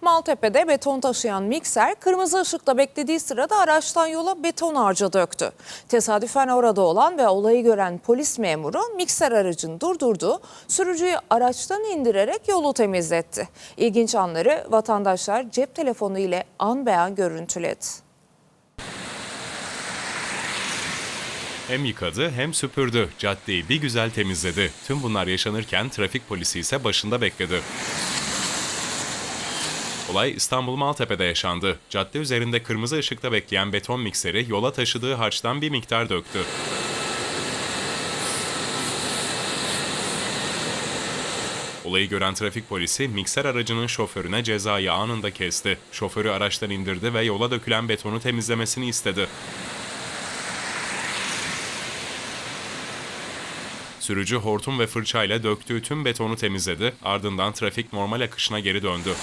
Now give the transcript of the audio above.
Maltepe'de beton taşıyan mikser kırmızı ışıkta beklediği sırada araçtan yola beton harca döktü. Tesadüfen orada olan ve olayı gören polis memuru mikser aracını durdurdu, sürücüyü araçtan indirerek yolu temizletti. İlginç anları vatandaşlar cep telefonu ile an beyan görüntüledi. Hem yıkadı hem süpürdü. Caddeyi bir güzel temizledi. Tüm bunlar yaşanırken trafik polisi ise başında bekledi. Olay İstanbul Maltepe'de yaşandı. Cadde üzerinde kırmızı ışıkta bekleyen beton mikseri yola taşıdığı harçtan bir miktar döktü. Olayı gören trafik polisi mikser aracının şoförüne cezayı anında kesti. Şoförü araçtan indirdi ve yola dökülen betonu temizlemesini istedi. Sürücü hortum ve fırçayla döktüğü tüm betonu temizledi, ardından trafik normal akışına geri döndü.